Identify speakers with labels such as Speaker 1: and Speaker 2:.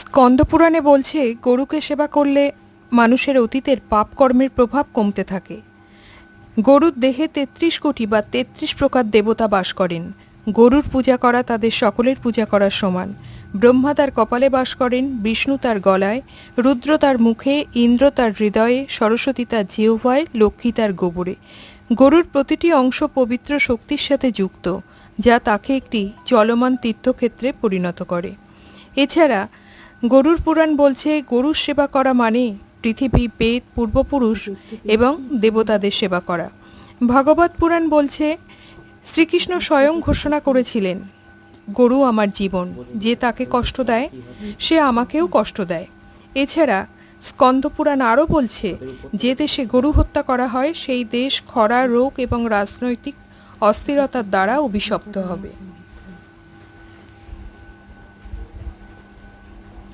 Speaker 1: স্কন্দপুরাণে বলছে, গরুকে সেবা করলে মানুষের অতীতের পাপ কর্মের প্রভাব কমতে থাকে। গরুর দেহে তেত্রিশ কোটি বা তেত্রিশ প্রকার দেবতা বাস করেন। গরুর পূজা করা তাদের সকলের পূজা করার সমান। ব্রহ্মা তার কপালে বাস করেন, বিষ্ণু তার গলায়, রুদ্র তার মুখে, ইন্দ্র তার হৃদয়ে, সরস্বতী তার জিহ্বায়, লক্ষ্মী তার গোবরে। গরুর প্রতিটি অংশ পবিত্র শক্তির সাথে যুক্ত, যা তাকে একটি চলমান তীর্থক্ষেত্রে পরিণত করে। এছাড়া গরুর পুরাণ বলছে, গরুর সেবা করা মানে পৃথিবী, বেদ, পূর্বপুরুষ এবং দেবতাদের সেবা করা। ভগবত পুরাণ বলছে, শ্রীকৃষ্ণ স্বয়ং ঘোষণা করেছিলেন, গরু আমার জীবন, যে তাকে কষ্ট দেয়, সে আমাকেও কষ্ট দেয়। এছাড়া স্কন্দপুরাণ আরও বলছে, যে দেশে গরু হত্যা করা হয়, সেই দেশ খরা, রোগ এবং রাজনৈতিক অস্থিরতার দ্বারা অভিশপ্ত হবে।